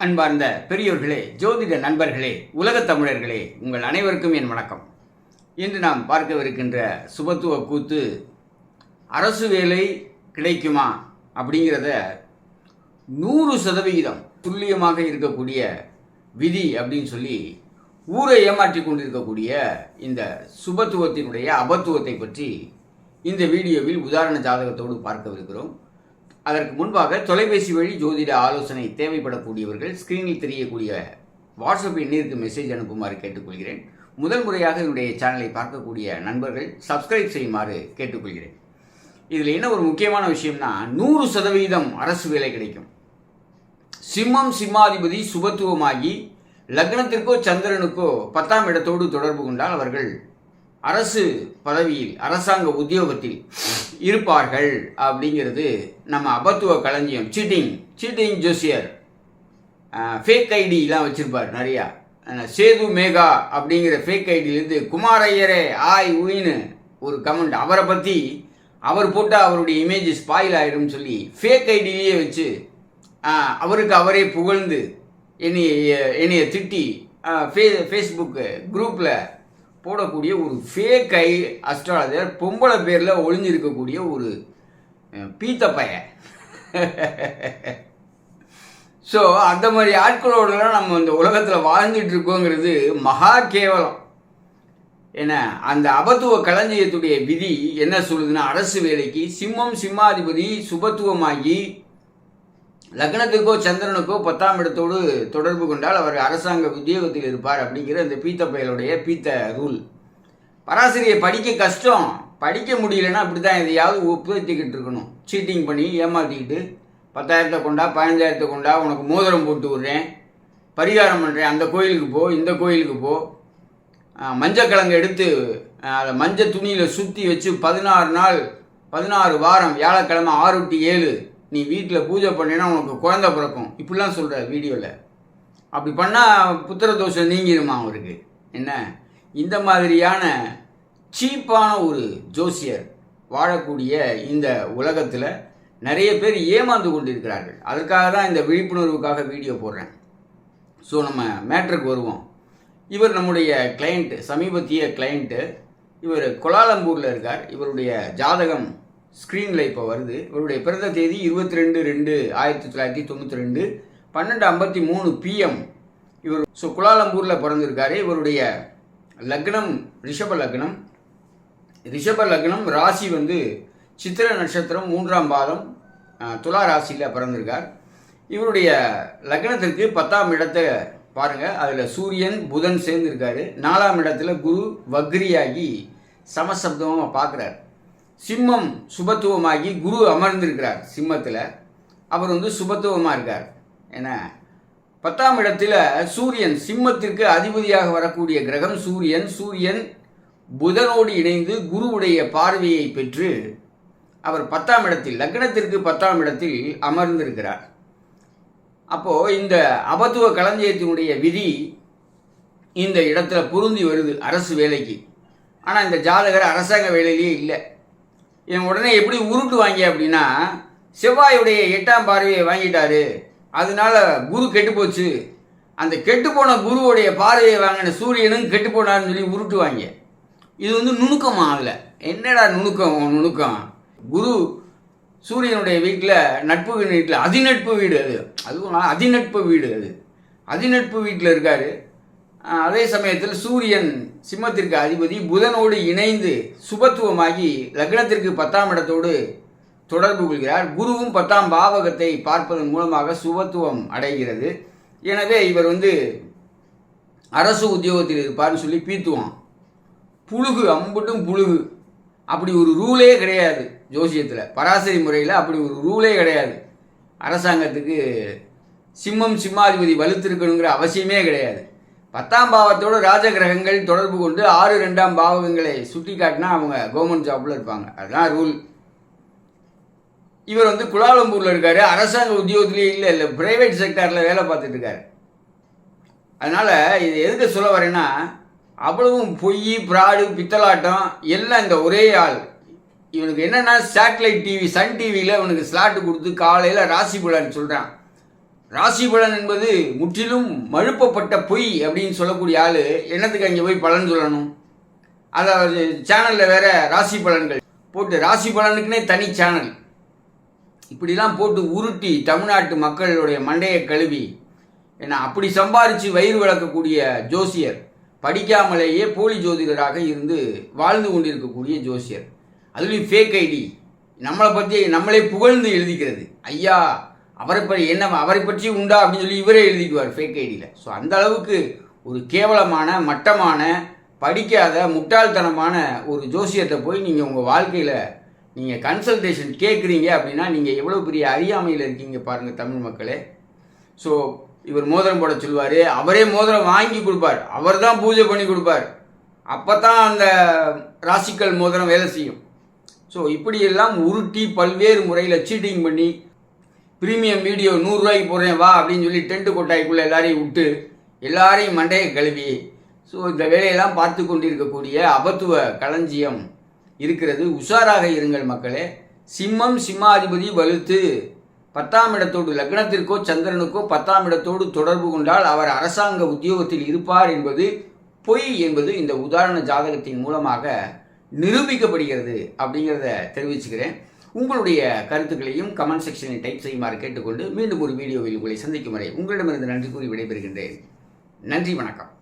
அன்பார்ந்த பெரியோர்களே ஜோதிட நண்பர்களே உலகத் தமிழர்களே உங்கள் அனைவருக்கும் என் வணக்கம். இன்று நாம் பார்க்கவிருக்கின்ற சுபத்துவ கூத்து அரசு வேலை கிடைக்குமா? அப்படிங்கிறத நூறு சதவிகிதம் துல்லியமாக இருக்கக்கூடிய விதி அப்படின்னு சொல்லி ஊரை ஏமாற்றி கொண்டிருக்கக்கூடிய இந்த சுபத்துவத்தினுடைய அபத்துவத்தை பற்றி இந்த வீடியோவில் உதாரண ஜாதகத்தோடு பார்க்கவிருக்கிறோம். அதற்கு முன்பாக தொலைபேசி வழி ஜோதிட ஆலோசனை தேவைப்படக்கூடியவர்கள் ஸ்கிரீனில் தெரியக்கூடிய வாட்ஸ்அப் எண்ணிற்கு மெசேஜ் அனுப்புமாறு கேட்டுக்கொள்கிறேன். முதல் முறையாக என்னுடைய சேனலை பார்க்கக்கூடிய நண்பர்கள் சப்ஸ்கிரைப் செய்யுமாறு கேட்டுக்கொள்கிறேன். இதில் என்ன ஒரு முக்கியமான விஷயம்னா நூறு சதவீதம் அரசு வேலை கிடைக்கும். சிம்மம் சிம்மாதிபதி சுபத்துவமாகி லக்னத்திற்கோ சந்திரனுக்கோ பத்தாம் இடத்தோடு தொடர்பு கொண்டால் அவர்கள் அரசு பதவியில் அரசாங்க உத்தியோகத்தில் இருப்பார்கள் அப்படிங்கிறது நம்ம அபத்துவ களஞ்சியம். சீட்டிங் சீட்டிங் ஜோசியர். ஃபேக் ஐடிலாம் வச்சுருப்பார் நிறையா. சேது மேகா அப்படிங்கிற ஃபேக் ஐடியிலேருந்து குமாரையரே ஆய் உயின்னு ஒரு கமெண்ட் அவரை பற்றி அவர் போட்டால் அவருடைய இமேஜ் ஸ்பாயில் ஆயிரும்னு சொல்லி ஃபேக் ஐடியிலேயே வச்சு அவருக்கு அவரே புகழ்ந்து என்னைய என்னைய திட்டி ஃபே ஃபேஸ்புக்கு குரூப்பில் போடக்கூடிய ஒரு ஃபேக் ஐ அஸ்ட்ராலஜர் பொம்பளை பேரில் ஒளிஞ்சிருக்கக்கூடிய ஒரு பீத்த பையன். ஸோ அந்த மாதிரி ஆட்களோடலாம் நம்ம இந்த உலகத்தில் வாழ்ந்துட்டு இருக்கோங்கிறது மகா கேவலம். என்ன அந்த அபத்துவ களஞ்சியத்துடைய விதி என்ன சொல்லுதுன்னா அரசு வேலைக்கு சிம்மம் சிம்மாதிபதி சுபத்துவமாகி லக்னத்துக்கோ சந்திரனுக்கோ பத்தாம் இடத்தோடு தொடர்பு கொண்டால் அவர் அரசாங்க உத்தியோகத்தில் இருப்பார் அப்படிங்கிற இந்த பீத்த பயலுடைய பீத்த ரூல். பராசரியை படிக்க கஷ்டம். படிக்க முடியலன்னா அப்படி தான் எதையாவது ஒப்புத்திக்கிட்டு இருக்கணும். சீட்டிங் பண்ணி ஏமாற்றிக்கிட்டு பத்தாயிரத்தை கொண்டா பதினஞ்சாயிரத்தை கொண்டா உனக்கு மோதிரம் போட்டு விட்றேன். பரிகாரம் பண்ணுறேன் அந்த கோயிலுக்கு போ இந்த கோயிலுக்கு போ. மஞ்சக்கிழங்கு எடுத்து அதை மஞ்சள் துணியில் சுற்றி வச்சு பதினாறு நாள் பதினாறு வாரம் வியாழக்கிழமை ஆறு டு ஏழு நீ வீட்டில் பூஜை பண்ணினா உனக்கு குழந்த பிறக்கும். இப்படிலாம் சொல்கிற வீடியோவில் அப்படி பண்ணால் புத்திர தோஷம் நீங்கிடுமா அவருக்கு? என்ன? இந்த மாதிரியான சீப்பான ஒரு ஜோசியர் வாழக்கூடிய இந்த உலகத்தில் நிறைய பேர் ஏமாந்து கொண்டிருக்கிறார்கள். அதற்காக தான் இந்த விழிப்புணர்வுக்காக வீடியோ போடுறேன். ஸோ நம்ம மேட்ருக்கு வருவோம். இவர் நம்முடைய கிளையண்ட்டு சமீபத்திய கிளையண்ட்டு இவர் கோலாலம்பூரில் இருக்கார். இவருடைய ஜாதகம் ஸ்க்ரீனில் இப்போ வருது. இவருடைய பிறந்த தேதி இருபத்தி ரெண்டு ரெண்டு ஆயிரத்தி தொள்ளாயிரத்தி தொண்ணூற்றி ரெண்டு பன்னெண்டு ஐம்பத்தி மூணு பிஎம் இவர் ஸோ குலாலம்பூரில் பிறந்திருக்காரு. இவருடைய லக்னம் ரிஷப லக்னம். ரிஷப லக்னம் ராசி வந்து சித்திர நட்சத்திரம் மூன்றாம் பாதம் துலா ராசியில் பிறந்திருக்கார். இவருடைய லக்னத்திற்கு பத்தாம் இடத்தை பாருங்கள் அதில் சூரியன் புதன் சேர்ந்துருக்காரு. நாலாம் இடத்துல குரு வக்ரியாகி சமசப்தமாக பார்க்குறார். சிம்மம் சுபத்துவமாகி குரு அமர்ந்திருக்கிறார் சிம்மத்தில். அவர் வந்து சுபத்துவமாக இருக்கார். ஏன்னா பத்தாம் இடத்துல சூரியன் சிம்மத்திற்கு அதிபதியாக வரக்கூடிய கிரகம் சூரியன். சூரியன் புதனோடு இணைந்து குருவுடைய பார்வையை பெற்று அவர் பத்தாம் இடத்தில் லக்னத்திற்கு பத்தாம் இடத்தில் அமர்ந்திருக்கிறார். அப்போது இந்த அபத்துவ களஞ்சியத்தினுடைய விதி இந்த இடத்துல பொருந்தி வருது அரசு வேலைக்கு. ஆனால் இந்த ஜாதகர் அரசாங்க வேலையிலேயே இல்லை. இவன் உடனே எப்படி உருட்டு வாங்கி அப்படின்னா செவ்வாயுடைய எட்டாம் பார்வையை வாங்கிட்டாரு. அதனால குரு கெட்டு போச்சு. அந்த கெட்டு போன குருவுடைய பார்வையை வாங்கின சூரியனும் கெட்டு போனான்னு சொல்லி உருட்டுவாங்க இது வந்து நுணுக்கம் அதில் என்னடா நுணுக்கம் நுணுக்கம்? குரு சூரியனுடைய வீட்டில் நட்பு வீட்டில் அதிநட்பு வீடு அது. அதுவும் அதிநட்பு வீடு அது. அதிநட்பு வீட்டில் இருக்காரு. அதே சமயத்தில் சூரியன் சிம்மத்திற்கு அதிபதி புதனோடு இணைந்து சுபத்துவமாகி லக்னத்திற்கு பத்தாம் இடத்தோடு தொடர்பு கொள்கிறார். குருவும் பத்தாம் பாவகத்தை பார்ப்பதன் மூலமாக சுபத்துவம் அடைகிறது. எனவே இவர் வந்து அரசு உத்தியோகத்தில் இருப்பார்னு சொல்லி பீத்துவான். புழுகு அம்புட்டும் புழுகு. அப்படி ஒரு ரூலே கிடையாது ஜோசியத்தில். பராசரி முறையில் அப்படி ஒரு ரூலே கிடையாது. அரசாங்கத்துக்கு சிம்மம் சிம்மாதிபதி வலுத்திருக்கணுங்கிற அவசியமே கிடையாது. பத்தாம் பாவத்தோட ராஜகிரகங்கள் தொடர்பு கொண்டு ஆறு ரெண்டாம் பாவகங்களை சுட்டி காட்டினா அவங்க கவர்மெண்ட் ஜாப்பில் இருப்பாங்க. அதுதான் ரூல் இவர் வந்து குலாலம்பூரில் இருக்கார். அரசாங்க உத்தியோகத்திலேயே இல்லை இல்லை பிரைவேட் செக்டாரில் வேலை பார்த்துட்டு இருக்காரு. அதனால் இது எதுக்கு சொல்ல வரேன்னா அவ்வளவும் பொய் பிராடு பித்தலாட்டம் எல்லாம் இந்த ஒரே ஆள். இவனுக்கு என்னென்னா சேட்டலைட் டிவி சன் டிவியில் இவனுக்கு ஸ்லாட்டு கொடுத்து காலையில் ராசி புலான்னு சொல்கிறான் ராசி பலன் என்பது முற்றிலும் மழுப்பப்பட்ட பொய் அப்படின்னு சொல்லக்கூடிய ஆள் என்னத்துக்கு அங்கே போய் பலன் சொல்லணும்? அதாவது சேனலில் வேற ராசி பலன்கள் போட்டு ராசி பலனுக்குனே தனி சேனல் இப்படிலாம் போட்டு உருட்டி தமிழ்நாட்டு மக்களுடைய மண்டையை கழுவி ஏன்னா அப்படி சம்பாரித்து வயிறு வளர்க்கக்கூடிய ஜோசியர் படிக்காமலேயே போலி ஜோதிடராக இருந்து வாழ்ந்து கொண்டிருக்கக்கூடிய ஜோசியர். அதுலேயும் ஃபேக் ஐடி நம்மளை பற்றி நம்மளே புகழ்ந்து எழுதிக்கிறது. ஐயா அவரை பற்றி என்ன அவரை பற்றி உண்டா அப்படின்னு சொல்லி இவரே எழுதிக்குவார் ஃபேக் ஐடியில் ஸோ அந்த அளவுக்கு ஒரு கேவலமான மட்டமான படிக்காத முட்டாள்தனமான ஒரு ஜோசியத்தை போய் நீங்கள் உங்கள் வாழ்க்கையில் நீங்கள் கன்சல்டேஷன் கேட்குறீங்க அப்படின்னா நீங்கள் எவ்வளோ பெரிய அறியாமையில் இருக்கீங்க பாருங்கள் தமிழ் மக்களே. ஸோ இவர் மோதிரம் போட சொல்லுவார் அவரே மோதிரம் வாங்கி கொடுப்பார் அவர் தான் பூஜை பண்ணி கொடுப்பார். அப்போ தான் அந்த ராசிக்கல் மோதிரம் வேலை செய்யும். ஸோ இப்படியெல்லாம் உருட்டி பல்வேறு முறையில் சீட்டிங் பண்ணி ப்ரீமியம் வீடியோ நூறுரூவாய்க்கு போடுறேன் வா அப்படின்னு சொல்லி டென்ட்டு கொட்டாய்க்குள்ளே எல்லாரையும் விட்டு எல்லாரையும் மண்டையை கழுவி ஸோ இந்த வேலையெல்லாம் பார்த்து கொண்டிருக்கக்கூடிய அபத்துவ களஞ்சியம் இருக்கிறது. உஷாராக இருங்கள் மக்களே. சிம்மம் சிம்மாதிபதி வலுத்து. பத்தாம் இடத்தோடு லக்னத்திற்கோ சந்திரனுக்கோ பத்தாம் இடத்தோடு தொடர்பு கொண்டால் அவர் அரசாங்க உத்தியோகத்தில் இருப்பார் என்பது பொய் என்பது இந்த உதாரண ஜாதகத்தின் மூலமாக நிரூபிக்கப்படுகிறது அப்படிங்கிறத தெரிவிச்சுக்கிறேன். உங்களுடைய கருத்துக்களையும் கமெண்ட் செக்ஷனில் டைப் செய்யுமாறு கேட்டுக்கொண்டு மீண்டும் ஒரு வீடியோவில் உங்களை சந்திக்கும் வரை உங்களிடமிருந்து நன்றி கூறி விடைபெறுகின்றேன். நன்றி வணக்கம்.